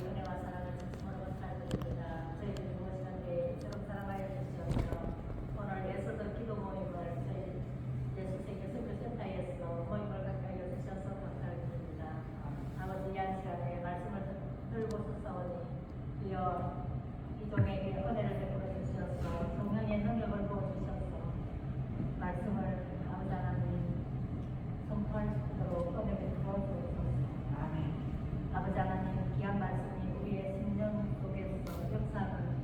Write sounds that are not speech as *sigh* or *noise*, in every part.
은혜와 사랑을 전심으로 살드립니다. 저희들이 무엇이든지 서로 사랑하여 주시옵소서. 오늘 예수들 기도 모임을 저희 예수생의 선교센터에서 모임을 가까이 주셔서 감사드립니다. 아버지 이 한 시간에 말씀을 들고 서사오니 이어 이종에게 은혜를 베풀어 주시옵소서. 성령의 능력을 부어주셔서 말씀을 아버지 하나님 선포할 수 있도록 은혜 베풀어 주옵소서. 아버지 하나님 귀한 말씀이 우리의 심령 속에서 역사하는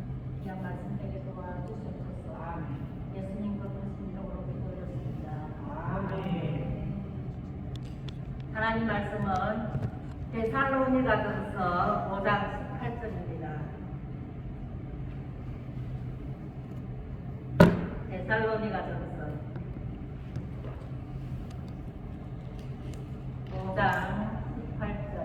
귀한 말씀 되게 도와주시옵소서. 예수님 거룩하신 이름으로 기도드렸습니다. 하나님 말씀은 데살로니가전서 5장 18절입니다. 데살로니가전서 5장 18절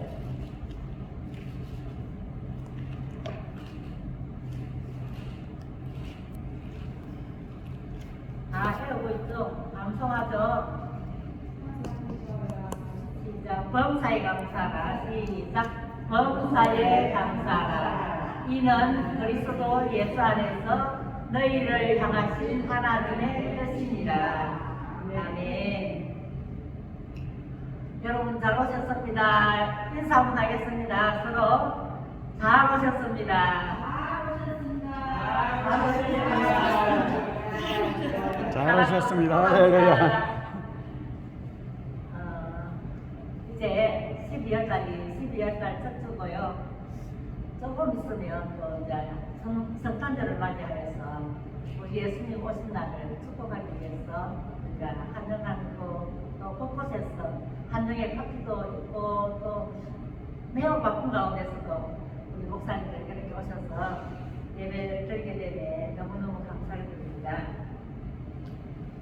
다 해오고 있죠? 방송하죠? 시작 범사에 감사라 시작 범사에 감사라 이는 그리스도 예수 안에서 너희를 향하신 하나님의 뜻이니라 아멘 여러분 잘 오셨습니다 인사 한번 하겠습니다 서로 잘 오셨습니다 잘 오셨습니다 잘 오셨습니다. 할렐루야. 어, 이제 12월달이 12월달 첫 주고요. 조금 있으면 또 이제 성, 성탄절을 맞이하여서 우리 예수님 오신 날을 축복하기 위해서 이제 한정한 또, 또 곳곳에서 한정의 커피도 있고 또 매우 바쁜 가운데서도 우리 목사님들 이렇게 오셔서 예배를 드리게 되네 너무너무 감사를 드립니다.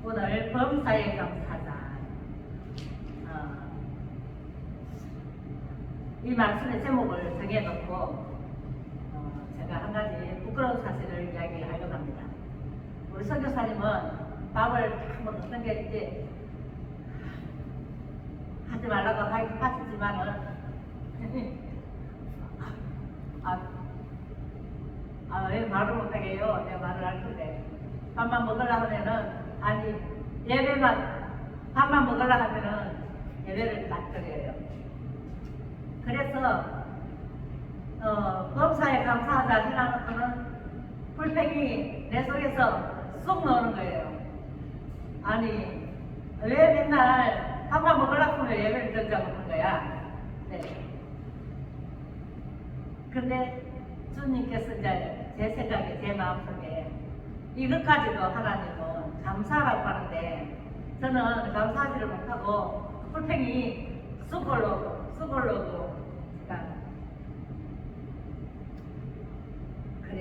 오늘 범사에 감사다. 어, 이 말씀의 제목을 정해놓고 어, 제가 한 가지 부끄러운 사실을 이야기하려고 합니다. 우리 선교사님은 밥을 한번 이제 하지 말라고 하- 하시지만은 *laughs* 아, 아, 왜 말을 못하게요? 내가 말을 할 텐데. 밥만 먹으려고 하면은, 아니, 예배만, 밥만 먹으려고 하면은, 예배를 딱 드려요. 그래서, 어, 범사에 감사하다 생각하고는 불평이 내 속에서 쏙 나오는 거예요. 아니, 왜 맨날 밥만 먹으려고 하면 예배를 하는 거야? 네. 근데 주님께서 이제 제 생각에 제 마음속에 이것 가지고 하나님은 감사라고 하는데 저는 감사하지를 못하고 불평이 쑥 올라오고 쑥 올라오고 그러니까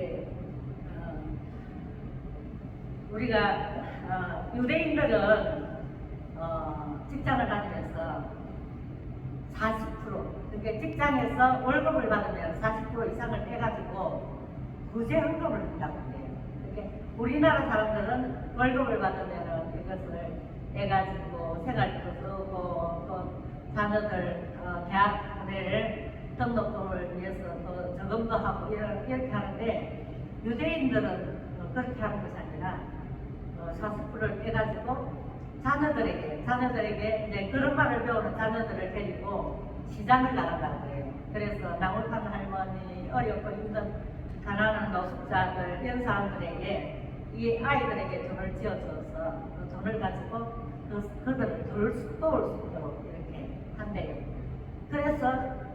그래 어, 우리가 어, 유대인들은 어, 직장을 다니면서 40% 그러니까 직장에서 월급을 받으면 40% 이상을 떼가지고 구제 헌금을 한다고 해요. 이렇게 우리나라 사람들은 월급을 받으면 이것을 떼가지고 생활비도 쓰고 또 자녀들 어, 대학 보낼 등록금을 위해서 또 저금도 하고 이렇게 하는데 유대인들은 어, 그렇게 하는 것이 아니라 어, 40%를 떼가지고 자녀들에게, 자녀들에게 이제 그런 말을 배우는 자녀들을 데리고 시장을 나간다고 해요. 그래서 파는 할머니, 어렵고 힘든 가난한 노숙자들, 이런 사람들에게 이 아이들에게 돈을 지어줘서 그 돈을 가지고 그, 그들을 돌 수, 도울 수 있도록 이렇게 한대요. 그래서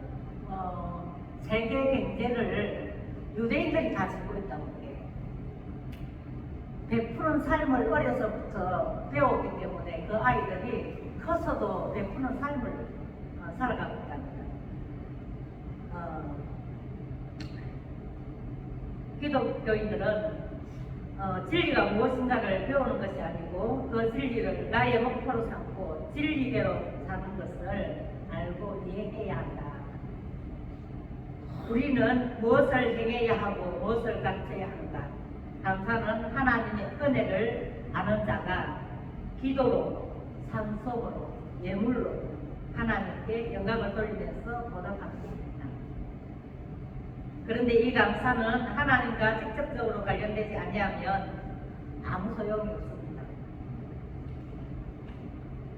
어, 세계 경제를 유대인들이 가지고 있다고 해요. 베푸는 삶을 어려서부터 배웠기 때문에 그 아이들이 커서도 베푸는 삶을 어, 살아가고 있답니다. 어, 기독교인들은 어, 진리가 무엇인가를 배우는 것이 아니고 그 진리를 나의 목표로 삼고 진리대로 사는 것을 알고 이해해야 한다. 우리는 무엇을 행해야 하고 무엇을 갖춰야 한다. 감사는 하나님의 은혜를 아는 자가 기도로, 상속으로, 예물로 하나님께 영광을 돌리면서 보답합니다. 그런데 이 감사는 하나님과 직접적으로 관련되지 아니하면 아무 소용이 없습니다.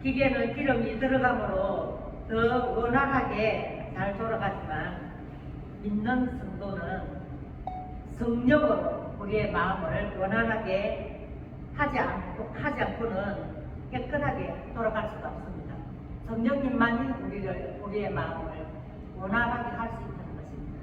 기계는 기름이 들어감으로 더 원활하게 잘 돌아가지만 믿는 성도는 성령으로 우리의 마음을 원활하게 하지 않고 하지 않고는 깨끗하게 돌아갈 수가 없습니다. 성령님만이 우리를 우리의 마음을 원활하게 할 수 있는 것입니다.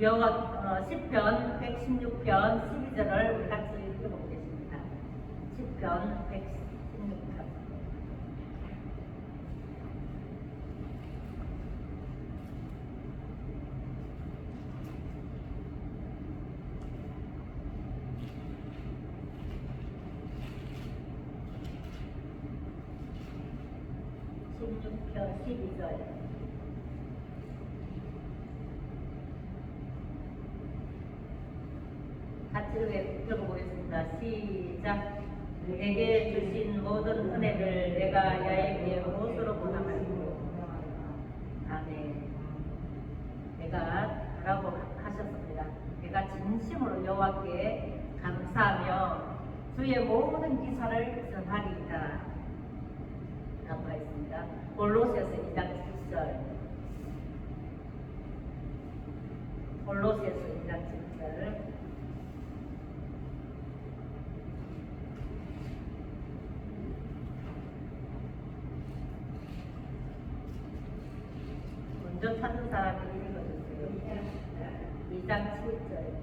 여호 어, 10편 116편 12절을 우리 같이 읽어보겠습니다. 10편 116편 십육편 12절 같이 읽어보겠습니다. 시작. 내게 주신 모든 은혜를 내가 야에게 무엇으로 보답하리고 아멘. 내가 라고 하셨습니다. 내가 진심으로 여호와께 감사하며 주의 모든 기사를 전하리이다. 라고 했습니다. 골로새서 2장 7절 골로새서 2장 7절 먼저 찾는 사람이 읽어주세요. 2장 7절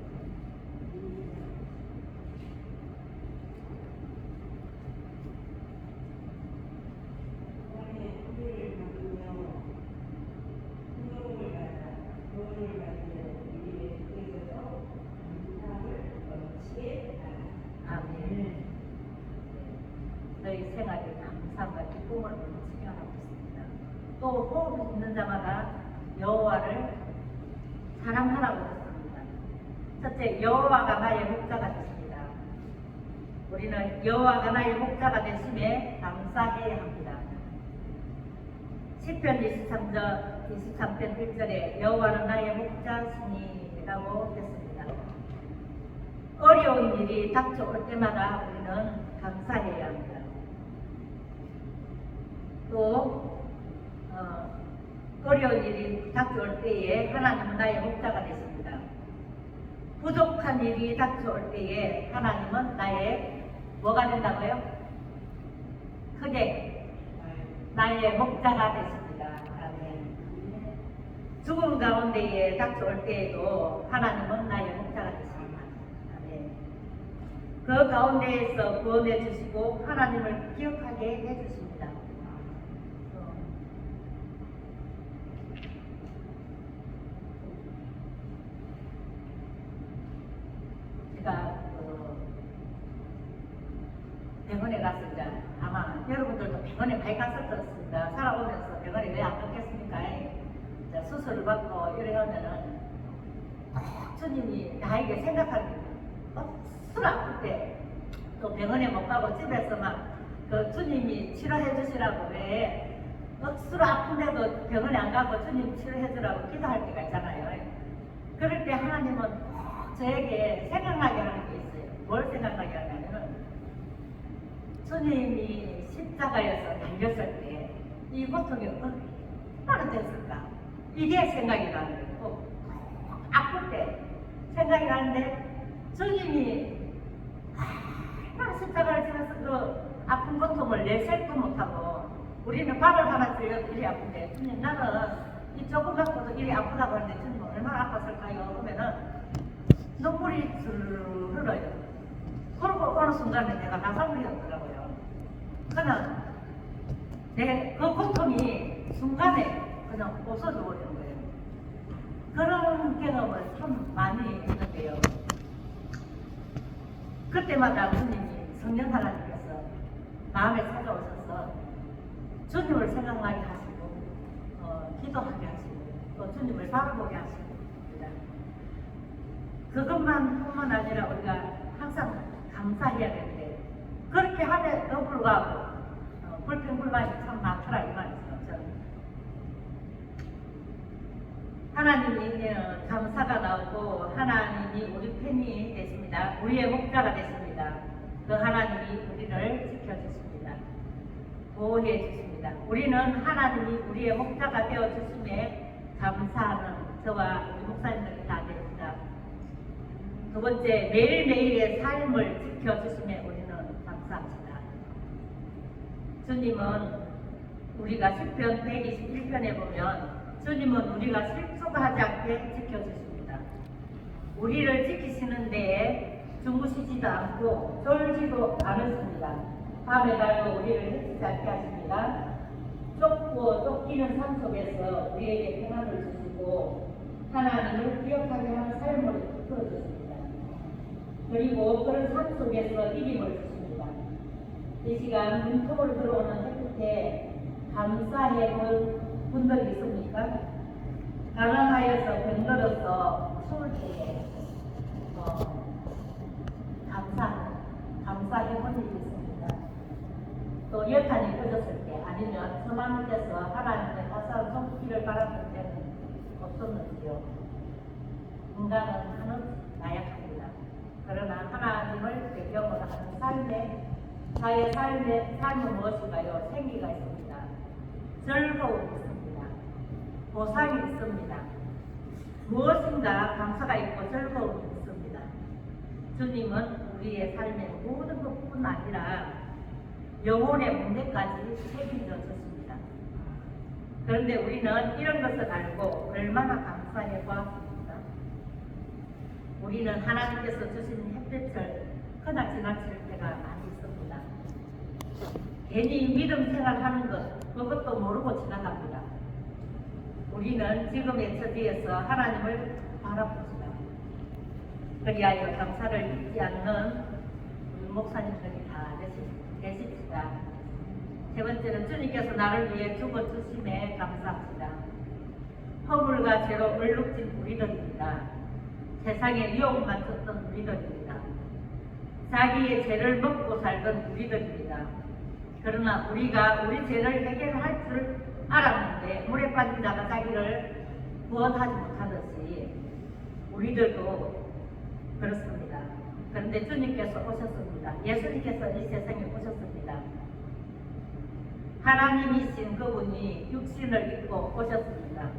아멘. 너희 생활에 감사함과 기쁨을 넘치게 하고 있습니다. 또 호흡이 있는 자마다 여호와를 사랑하라고 했습니다. 첫째, 여호와가 나의 목자가 되십니다. 우리는 여호와가 나의 목자가 되심에 감사해야 합니다. 10편 23절 23편 1절에 여호와는 나의 목자시니라고 했습니다. 어려운 일이 닥쳐올 때마다 우리는 감사해야 합니다. 또 어, 어려운 일이 닥쳐올 때에 하나님은 나의 목자가 되십니다. 부족한 일이 닥쳐올 때에 하나님은 나의 뭐가 된다고요? 크게 나의 목자가 되십니다. 아멘. 죽음 가운데에 닥쳐올 때에도 하나님은 나의 목자가 되십니다. 아멘. 그 가운데에서 구원해 주시고 하나님을 기억하게 해 주십니다. 어. 제가 그 병원에 가서 이제 아마 여러분들도 병원에 많이 갔었습니다. 살아오면서 병원에 왜 안 갔겠습니까? 이제 수술을 받고 이러면은 꼭 주님이 나에게 생각하는 억수로 아플 때 또 병원에 못 가고 집에서 막그 주님이 치료해 주시라고 왜 억수로 아픈데도 병원에 안 가고 주님 치료해 주라고 기도할 때가 있잖아요. 그럴 때 하나님은 꼭 저에게 생각나게 하는 게 있어요. 뭘 생각나게 하냐면은 주님이 십자가에서 달렸을 때 이 고통이 얼마나 됐을까? 이게 생각이 나는. 꼭 아플 때 생각이 나는데 주님이 얼마나 십자가를 지면서 그 아픈 고통을 내색도 못하고 우리는 밥을 하나 드려도 이리 아픈데 주님 나는 이 조금 갖고도 이리 아프다고 하는데 주님 얼마나 아팠을까요? 그러면은 눈물이 줄 흘러요. 그리고 어느 순간에 내가 나사물이 없더라고요. 그냥 내그 고통이 순간에 그냥 없어져 버리는 거예요. 그런 경험을 참 많이 했는데요. 그때마다 주님이 성령 하나님께서 마음에 찾아오셔서 주님을 생각나게 하시고 어, 기도하게 하시고 또 주님을 바라보게 하십니다. 그것만 뿐만 아니라 우리가 항상 감사해야 되는데 그렇게 함에도 불구하고 골평불만이 참 많더라 이 말이죠. 하나님이 어, 감사가 나오고 하나님이 우리 편이 되십니다. 우리의 목자가 되십니다. 그 하나님이 우리를 지켜주십니다. 보호해 주십니다. 우리는 하나님이 우리의 목자가 되어 주심에 감사하는 저와 우리 목사님들이 다 됩니다. 두 번째 매일매일의 삶을 지켜주심에 우리 주님은 우리가 10편 121편에 보면 주님은 우리가 실족하지 않게 지켜주십니다. 우리를 지키시는 데에 주무시지도 않고 졸지도 않으십니다. 밤에 달고 우리를 해치지 않게 하십니다. 쫓고 쫓기는 삶 속에서 우리에게 평안을 주시고 하나님을 기억하게 하는 삶을 이끌어 주십니다. 그리고 그런 삶 속에서 이김을 주십니다. 이 시간 눈통을 들어오는 햇빛에 감사해 본 분들이 있습니까? 가난하여서 병들어서 추울 때에 어, 감사, 감사해 본 일이 있습니다. 또 열탄이 꺼졌을 때 아니면 서만에서 하나님의 따스한 손길을 바랐을 때는 없었는지요. 인간은 한없 나약합니다. 그러나 하나님을 배경으로 하는 삶에 자의 삶의 삶은 무엇인가요? 생기가 있습니다. 즐거움이 있습니다. 보상이 있습니다. 무엇인가 감사가 있고 즐거움이 있습니다. 주님은 우리의 삶의 모든 것뿐 아니라 영혼의 문제까지 책임져 주십니다. 그런데 우리는 이런 것을 알고 얼마나 감사해 보았습니까? 우리는 하나님께서 주신 햇볕을 그나 지나칠 때가 많이 있습니다. 괜히 믿음 생활하는 것, 그것도 모르고 지나갑니다. 우리는 지금의 처지에서 하나님을 바라봅시다. 그리하여 감사를 잊지 않는 목사님들이 다 되십시다. 세 번째는 주님께서 나를 위해 죽어주심에 감사합니다. 허물과 죄로 얼룩진 우리들입니다. 세상에 위험만 줬던 우리들입니다. 자기의 죄를 먹고 살던 우리들입니다. 그러나 우리가 우리 죄를 해결할 줄 알았는데 물에 빠진 자가 자기를 구원하지 못하듯이 우리들도 그렇습니다. 그런데 주님께서 오셨습니다. 예수님께서 이 세상에 오셨습니다. 하나님이신 그분이 육신을 입고 오셨습니다.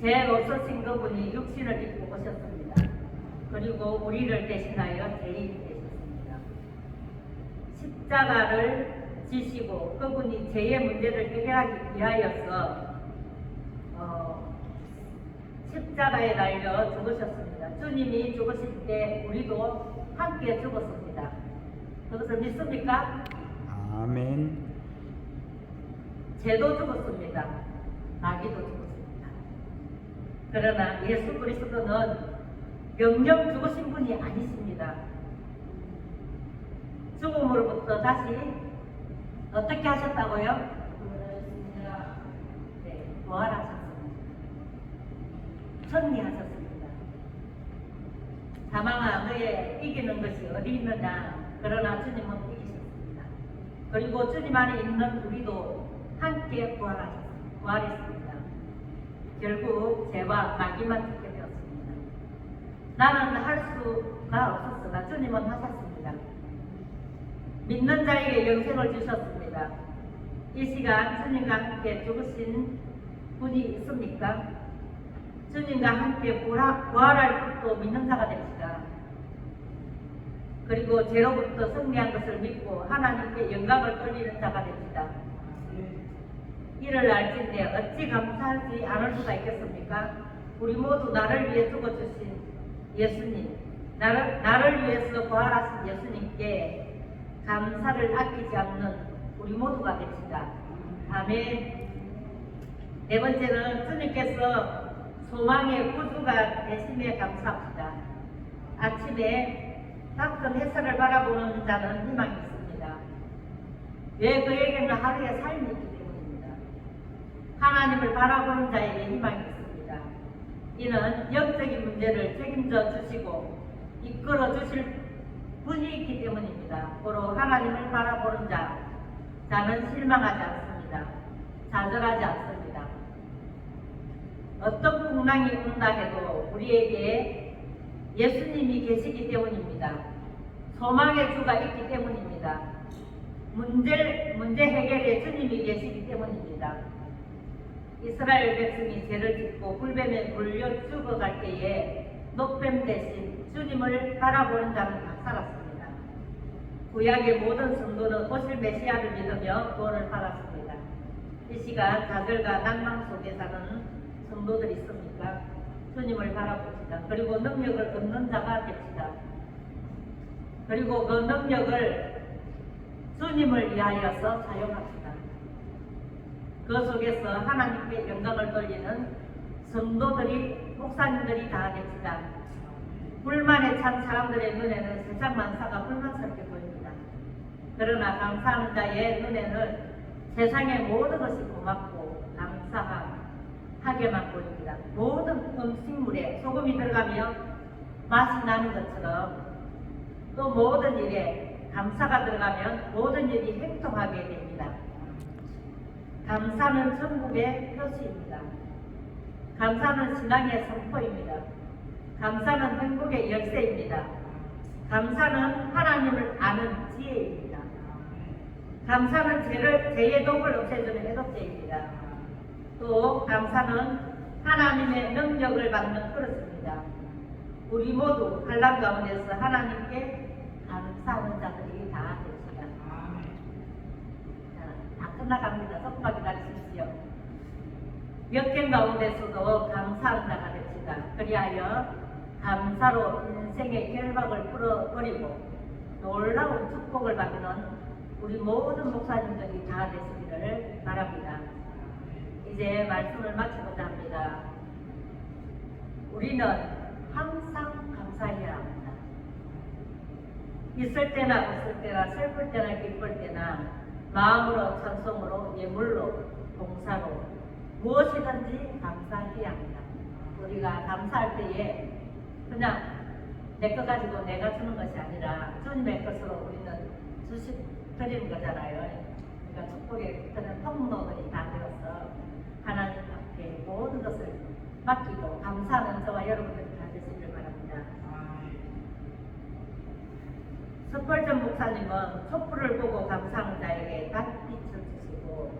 죄 없으신 그분이 육신을 입고 오셨습니다. 그리고 우리를 대신하여 죄인이 되셨습니다. 십자가를 지시고 그분이 죄의 문제를 해결하기 위하여서 어, 십자가에 달려 죽으셨습니다. 주님이 죽으실 때 우리도 함께 죽었습니다. 그것을 믿습니까? 아멘. 죄도 죽었습니다. 마귀도 죽었습니다. 그러나 예수 그리스도는 영영 죽으신 분이 아니십니다. 죽음으로부터 다시 어떻게 하셨다고요? 네, 부활하셨습니다. 승리하셨습니다. 사망아 너의 이기는 것이 어디 있느냐? 그러나 주님은 이기셨습니다. 그리고 주님 안에 있는 우리도 함께 부활하셨습니다. 부활했습니다. 결국 죄와 마귀만 죽게 되었습니다. 나는 할 수가 없었으나 주님은 하셨습니다. 믿는 자에게 영생을 주셨습니다. 이 시간 주님과 함께 죽으신 분이 있습니까? 주님과 함께 부활- 부활할 것도 믿는 자가 됩시다. 그리고 죄로부터 승리한 것을 믿고 하나님께 영광을 돌리는 자가 됩시다. 이를 알진데 어찌 감사하지 않을 수가 있겠습니까? 우리 모두 나를 위해 죽어주신 예수님, 나를, 나를 위해서 부활하신 예수님께 감사를 아끼지 않는 우리 모두가 됩시다. 아멘. 네 번째는 주님께서 소망의 구주가 되심에 감사합니다. 아침에 따뜻한 햇살을 바라보는 자는 희망이 있습니다. 왜 그에게는 하루의 삶이 있기 때문입니다. 하나님을 바라보는 자에게 희망이 있습니다. 이는 영적인 문제를 책임져 주시고 이끌어 주실 분이 있기 때문입니다. 바로 하나님을 바라보는 자, 자는 실망하지 않습니다. 좌절하지 않습니다. 어떤 풍랑이 온다 해도 우리에게 예수님이 계시기 때문입니다. 소망의 주가 있기 때문입니다. 문제, 문제 해결에 주님이 계시기 때문입니다. 이스라엘 백성이 죄를 짓고 굴뱀에 물려 죽어갈 때에 녹뱀 대신 주님을 바라보는 자는 다 살았습니다. 구약의 모든 성도는 오실 메시아를 믿으며 구원을 받았습니다. 이 시간 좌절과 낭망 속에 사는 성도들 있습니까? 주님을 바라봅시다. 그리고 능력을 얻는 자가 됩시다. 그리고 그 능력을 주님을 위하여서 사용합시다. 그 속에서 하나님께 영광을 돌리는 성도들이, 목사님들이 다 됩시다. 불만에 찬 사람들의 눈에는 세상 만사가 불만스럽게. 그러나 감사하는 자의 눈에는 세상의 모든 것이 고맙고 감사하게만 보입니다. 모든 음식물에 소금이 들어가며 맛이 나는 것처럼 또 모든 일에 감사가 들어가면 모든 일이 행통하게 됩니다. 감사는 천국의 표시입니다. 감사는 신앙의 선포입니다. 감사는 행복의 열쇠입니다. 감사는 하나님을 아는 지혜입니다. 감사는 죄를, 죄의 독을 없애주는 해독제입니다. 또 감사는 하나님의 능력을 받는 그릇입니다. 우리 모두 환란 가운데서 하나님께 감사하는 자들이 다. 자, 다 끝나갑니다. 조금만 기다리십시오. 역경 가운데서도 감사하는 자가 됩시다. 그리하여 감사로 인생의 결박을 풀어버리고 놀라운 축복을 받는 우리 모든 목사님들이 다 되시기를 바랍니다. 이제 말씀을 마치고자 합니다. 우리는 항상 감사해야 합니다. 있을 때나 없을 때나 슬플 때나 기쁠 때나 마음으로 찬송으로 예물로 봉사로 무엇이든지 감사해야 합니다. 우리가 감사할 때에 그냥 내 것 가지고 내가 주는 것이 아니라 주님의 것으로 우리는 주시 드리는 거잖아요. 그러니까 축복의 그런 통로들이 다 되어서 하나님 앞에 모든 것을 맡기고 감사하는 저와 여러분들이 다 되시길 바랍니다. 석벌전 목사님은 촛불을 보고 감사하는 자에게 달빛을 주시고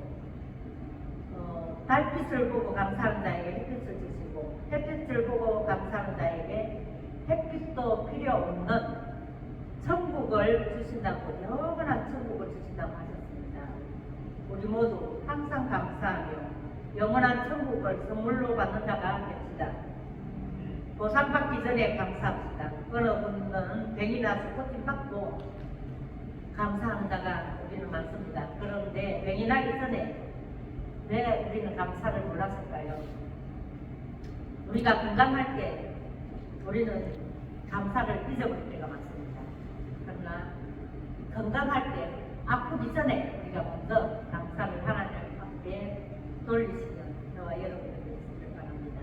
어, 달빛을 보고 감사하는 자에게 햇빛을 주시고 햇빛을 보고 감사하는 자에게 햇빛도 필요 없는 천국을 주신다고 영원한 천국을 주신다고 하셨습니다. 우리 모두 항상 감사하며 영원한 천국을 선물로 받는 자가 됩시다. 보상받기 전에 감사합시다. 어느 분은 병이 나서 코팅 받고 감사하는 자가 우리는 많습니다. 그런데 병이 나기 전에 왜 우리는 감사를 몰랐을까요? 우리가 건강할 때 우리는 감사를 잊어버릴 때가 많습니다. 건강할 때 아프기 전에 우리가 먼저 감사를 하나님 앞에 돌리시는 저와 여러분들이 있기를 바랍니다.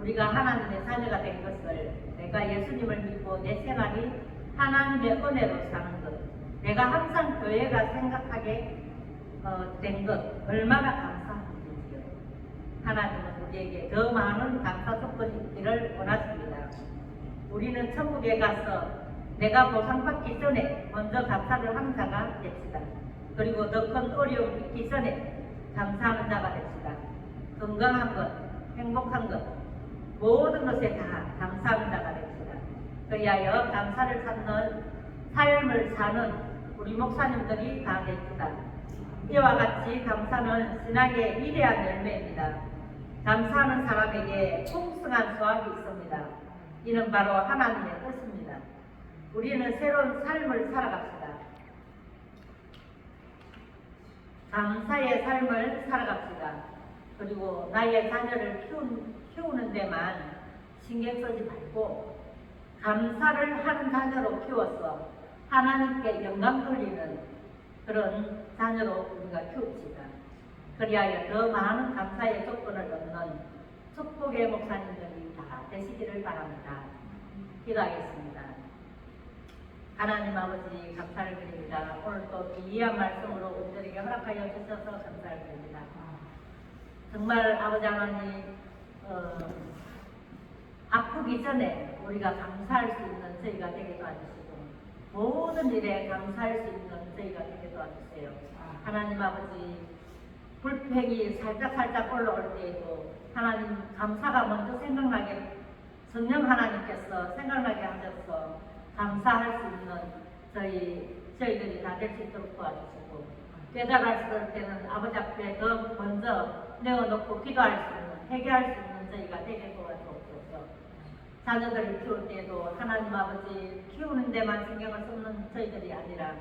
우리가 하나님의 자녀가 된 것을 내가 예수님을 믿고 내 생활이 하나님의 은혜로 사는 것, 내가 항상 교회가 생각하게 어, 된 것 얼마나 감사한지요. 하나님은 우리에게 더 많은 감사 조건이 있기를 원하십니다. 우리는 천국에 가서 내가 보상받기 전에 먼저 감사를 하는 자가 됩시다. 그리고 더 큰 어려움 있기 전에 감사하는 자가 됩시다. 건강한 것, 행복한 것, 모든 것에 다 감사하는 자가 됩시다. 그리하여 감사를 찾는 삶을 사는 우리 목사님들이 다 됩시다. 이와 같이 감사는 신앙의 위대한 열매입니다. 감사하는 사람에게 풍성한 수확이 있습니다. 이는 바로 하나님의 뜻입니다. 우리는 새로운 삶을 살아갑시다. 감사의 삶을 살아갑시다. 그리고 나의 자녀를 키운, 키우는 데만 신경 쓰지 말고 감사를 하는 자녀로 키워서 하나님께 영광 돌리는 그런 자녀로 우리가 키웁시다. 그리하여 더 많은 감사의 조건을 얻는 축복의 목사님들이 다 되시기를 바랍니다. 기도하겠습니다. 하나님 아버지 감사를 드립니다. 오늘 또 귀한 말씀으로 우리들에게 허락하여 주셔서 감사를 드립니다. 정말 아버지 하나님 어, 아프기 전에 우리가 감사할 수 있는 저희가 되게 도와주시고 모든 일에 감사할 수 있는 저희가 되게 도와주세요. 하나님 아버지 불평이 살짝 살짝 올라올 때에도 하나님 감사가 먼저 생각나게 성령 하나님께서 생각나게 하셔서 감사할 수 있는 저희 저희들이 다 될 수 있도록 도와주시고 깨달았을 때는 아버지 앞에 더 먼저 내어놓고 기도할 수 있는 회개할 수 있는 저희가 되게 도와주옵소서. 자녀들을 키울 때도 하나님 아버지 키우는 데만 신경을 쓰는 저희들이 아니라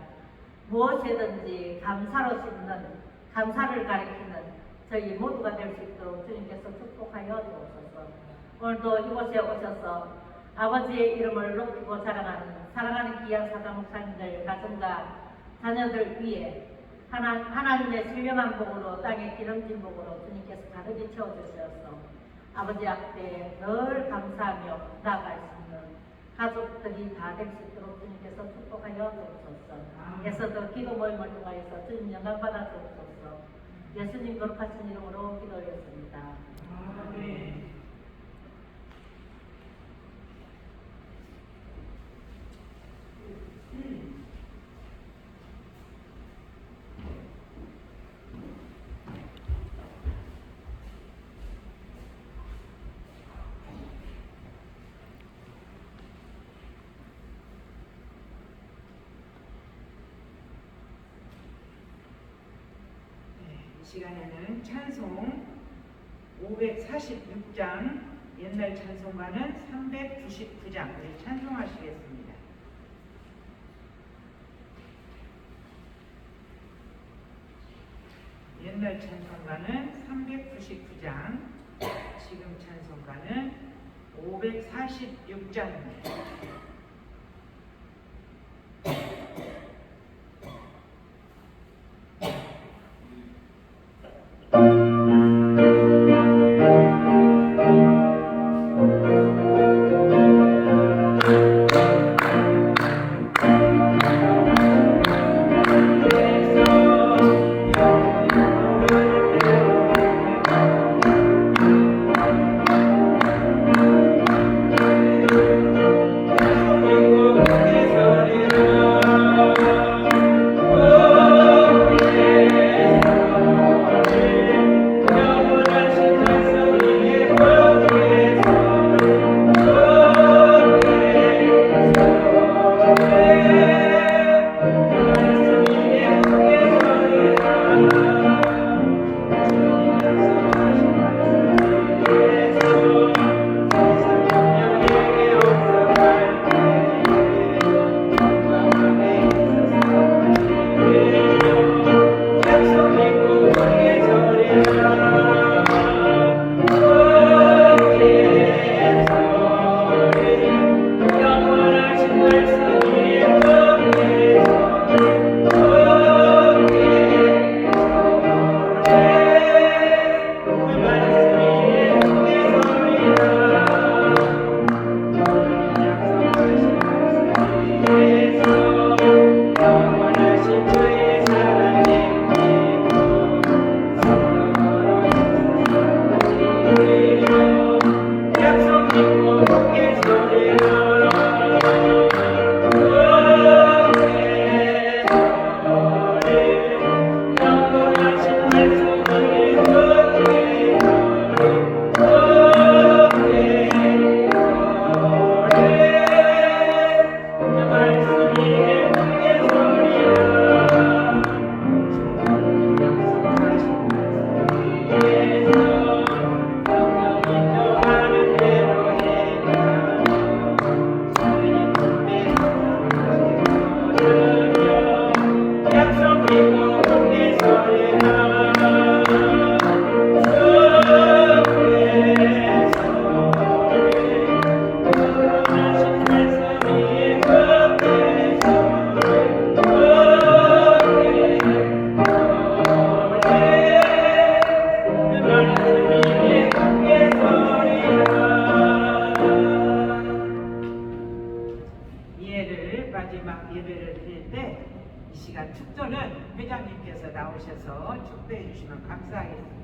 무엇이든지 감사로 심는 감사를 가리키는 저희 모두가 될 수 있도록 주님께서 축복하여 주옵소서. 오늘도 이곳에 오셔서 아버지의 이름을 높이고 자랑하는 사랑하는 귀한 사장 목사님들 가정과 자녀들 위해 하나, 하나님의 신령한 복으로 땅의 기름진 복으로 주님께서 가득히 채워주셔서 아버지 앞에 늘 감사하며 나아갈 수 있는 가족들이 다 될 수 있도록 주님께서 축복하여 주옵소서. 예서도 기도 모임을 통하여서 주님 영광 받아 주옵소서. 예수님 거룩하신 이름으로 기도했습니다. 네, 이 시간에는 찬송 546장 옛날 찬송가는 399장 우리 찬송하시겠습니다. 옛날 찬송가는 399장 지금 찬송가는 546장입니다. 회장님께서 나오셔서 축도해 주시면 감사하겠습니다.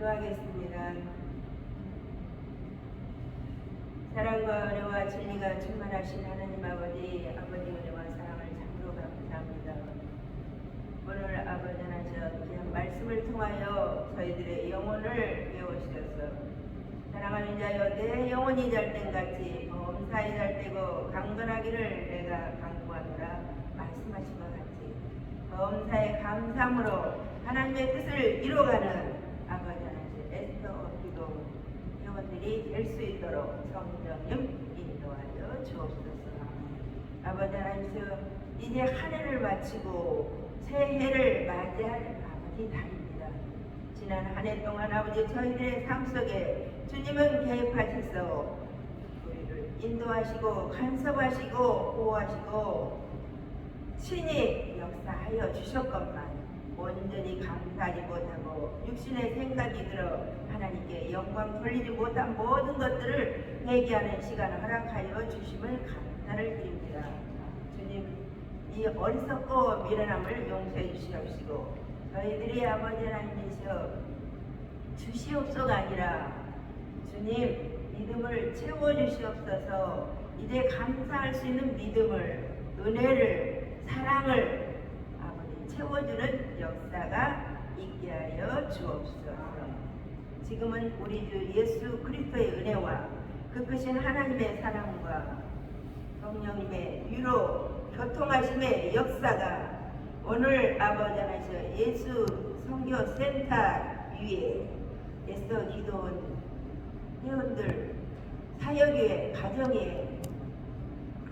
기도하겠습니다. 사랑과 은혜와 진리가 충만하신 하나님 아버지, 아버지 은혜와 사랑을 참으로 감사합니다. 오늘 아버지 하나님 말씀을 통하여 저희들의 영혼을 깨우시셔서 사랑하는 자여 내 영혼이 잘된 같이 범사에 잘되고 강건하기를 내가 강구하노라 말씀하신 것 같이 범사의 감상으로 하나님의 뜻을 이루어가는 아버지 하나님 에스더 기도 영혼들이 될 수 있도록 인도하여 주옵소서 아버지 하나님 이제 한 해를 마치고 새 해를 맞이할 아버지 달입니다. 지난 한 해 동안 아버지 저희들의 삶 속에 주님은 개입하셔서 우리를 인도하시고 간섭하시고 보호하시고 친히 역사하여 주셨건만 온전히 감사하지 못하고 육신의 생각이 들어 하나님께 영광 돌리지 못한 모든 것들을 회개하는 시간을 허락하여 주심을 감사를 드립니다. 주님 이 어리석고 미련함을 용서해 주시옵시고 저희들이 아버지 하나님이시여 주시옵소가 아니라 주님 믿음을 채워 주시옵소서 이제 감사할 수 있는 믿음을 은혜를 사랑을 아버지 채워주는 역사가 있게 하여 주옵소서 지금은 우리 주 예수 그리스도의 은혜와 그 크신 하나님의 사랑과 성령님의 위로 교통하심의 역사가 오늘 아버지 하나님 예수 성교센터 위에 애써 기도원 회원들 사역의 가정의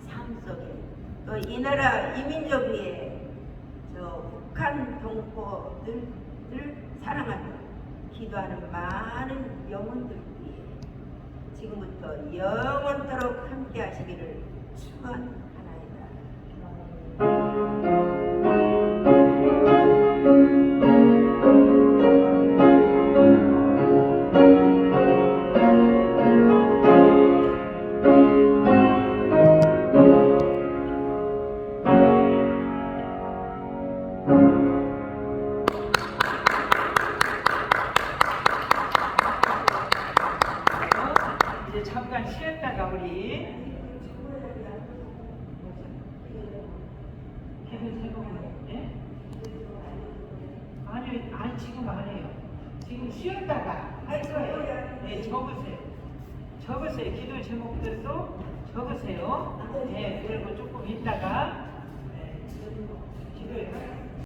삶 속에 또 이 나라 이민족 위에 저 북한 동포들을 사랑하는 기도하는 많은 영혼들 위해 지금부터 영원토록 함께 하시기를 축원하나이다.